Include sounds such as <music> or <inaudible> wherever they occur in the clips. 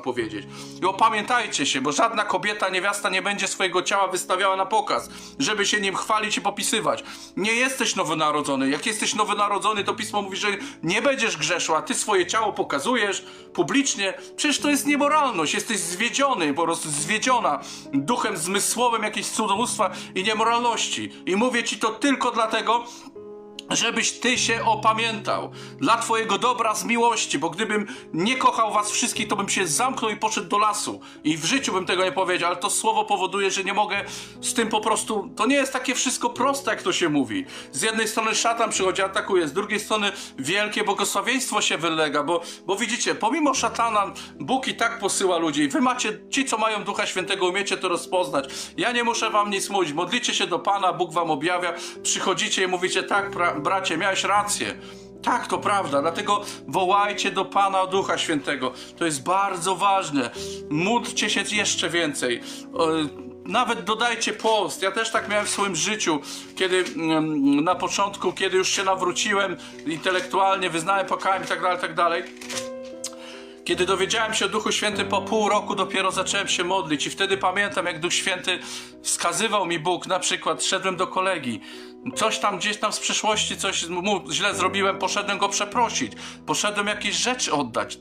powiedzieć. I opamiętajcie się, bo żadna kobieta, niewiasta nie będzie swojego ciała wystawiała na pokaz, żeby się nim chwalić i popisywać. Nie jesteś nowonarodzony. Jak jesteś nowonarodzony, to pismo mówi, że nie będziesz grzeszył, a ty swoje ciało pokazujesz publicznie. Przecież to jest niemoralność. Jesteś zwiedziony, po prostu zwiedziona duchem zmysłowym jakiejś cudzołóstwa i niemoralności. I mówię ci to tylko dlatego, żebyś ty się opamiętał dla twojego dobra z miłości, bo gdybym nie kochał was wszystkich, to bym się zamknął i poszedł do lasu. I w życiu bym tego nie powiedział, ale to słowo powoduje, że nie mogę z tym po prostu. To nie jest takie wszystko proste, jak to się mówi. Z jednej strony szatan przychodzi, atakuje, z drugiej strony wielkie błogosławieństwo się wylega, bo, bo widzicie, pomimo szatana, Bóg i tak posyła ludzi. Wy macie, ci co mają Ducha Świętego, umiecie to rozpoznać. Ja nie muszę wam nic mówić. Modlicie się do Pana, Bóg wam objawia, przychodzicie i mówicie, tak, pra- bracie, miałeś rację. Tak, to prawda, dlatego wołajcie do Pana Ducha Świętego. To jest bardzo ważne. Módlcie się jeszcze więcej. Nawet dodajcie post. Ja też tak miałem w swoim życiu, kiedy mm, na początku, kiedy już się nawróciłem intelektualnie, wyznałem pokałem i tak dalej, tak dalej. Kiedy dowiedziałem się o Duchu Świętym po pół roku, dopiero zacząłem się modlić i wtedy pamiętam, jak Duch Święty wskazywał mi Bóg, na przykład szedłem do kolegi, coś tam gdzieś tam z przeszłości, coś mu źle zrobiłem, poszedłem go przeprosić, poszedłem jakieś rzeczy oddać.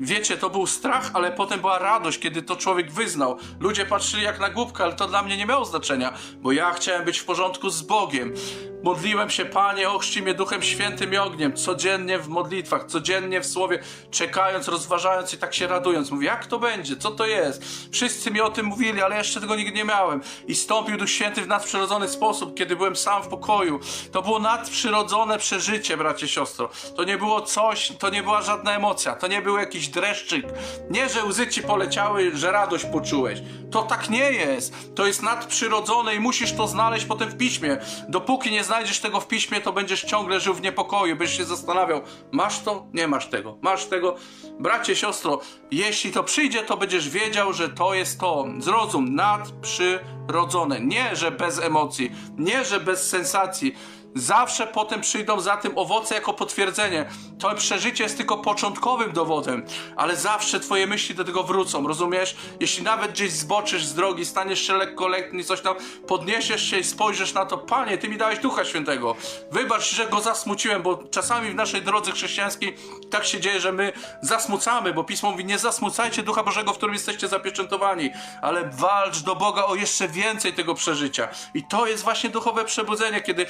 Wiecie, to był strach, ale potem była radość, kiedy to człowiek wyznał. Ludzie patrzyli jak na głupkę, ale to dla mnie nie miało znaczenia, bo ja chciałem być w porządku z Bogiem. Modliłem się, Panie, ochrzci mnie Duchem Świętym i ogniem, codziennie w modlitwach, codziennie w Słowie, czekając, rozważając i tak się radując. Mówię, jak to będzie, co to jest? Wszyscy mi o tym mówili, ale jeszcze tego nigdy nie miałem. I stąpił Duch Święty w nadprzyrodzony sposób, kiedy byłem sam w pokoju. To było nadprzyrodzone przeżycie, bracie, siostro. To nie było coś, to nie była żadna emocja, to nie był jakiś dreszczyk. Nie, że łzy ci poleciały, że radość poczułeś. To tak nie jest. To jest nadprzyrodzone i musisz to znaleźć potem w piśmie. Dopóki nie znajdziesz tego w piśmie, to będziesz ciągle żył w niepokoju, będziesz się zastanawiał, masz to? Nie masz tego. Masz tego? Bracie, siostro, jeśli to przyjdzie, to będziesz wiedział, że to jest to. Zrozum, nadprzyrodzone. Nie, że bez emocji, nie, że bez sensacji. Zawsze potem przyjdą za tym owoce jako potwierdzenie. To przeżycie jest tylko początkowym dowodem, ale zawsze twoje myśli do tego wrócą, rozumiesz? Jeśli nawet gdzieś zboczysz z drogi, staniesz się lekko lekki, coś tam, podniesiesz się i spojrzysz na to, Panie, Ty mi dałeś Ducha Świętego. Wybacz, że Go zasmuciłem, bo czasami w naszej drodze chrześcijańskiej tak się dzieje, że my zasmucamy, bo Pismo mówi, nie zasmucajcie Ducha Bożego, w którym jesteście zapieczętowani, ale walcz do Boga o jeszcze więcej tego przeżycia. I to jest właśnie duchowe przebudzenie, kiedy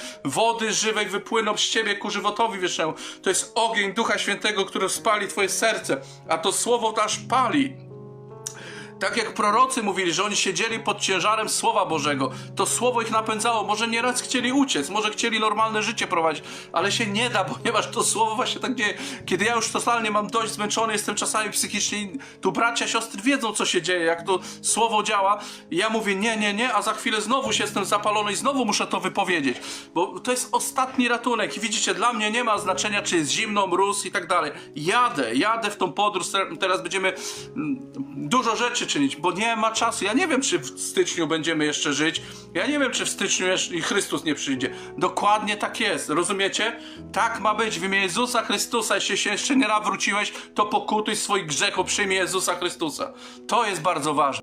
wody żywej wypłyną z ciebie ku żywotowi wiecznemu. To jest ogień Ducha Świętego, który spali twoje serce, a to słowo aż pali. Tak jak prorocy mówili, że oni siedzieli pod ciężarem Słowa Bożego, to Słowo ich napędzało. Może nieraz chcieli uciec, może chcieli normalne życie prowadzić, ale się nie da, <laughs> ponieważ to Słowo właśnie tak dzieje. Kiedy ja już totalnie mam dość zmęczony, jestem czasami psychicznie, tu bracia, siostry wiedzą, co się dzieje, jak to Słowo działa. I ja mówię nie, nie, nie, a za chwilę znowu się jestem zapalony i znowu muszę to wypowiedzieć, bo to jest ostatni ratunek. I widzicie, dla mnie nie ma znaczenia, czy jest zimno, mróz i tak dalej. Jadę, jadę w tą podróż, teraz będziemy mm, dużo rzeczy czynić, bo nie ma czasu. Ja nie wiem, czy w styczniu będziemy jeszcze żyć. Ja nie wiem, czy w styczniu jeszcze Chrystus nie przyjdzie. Dokładnie tak jest, rozumiecie? Tak ma być w imię Jezusa Chrystusa. Jeśli się jeszcze nie nawróciłeś, to pokutuj swoich grzechów, przyjmij Jezusa Chrystusa. To jest bardzo ważne.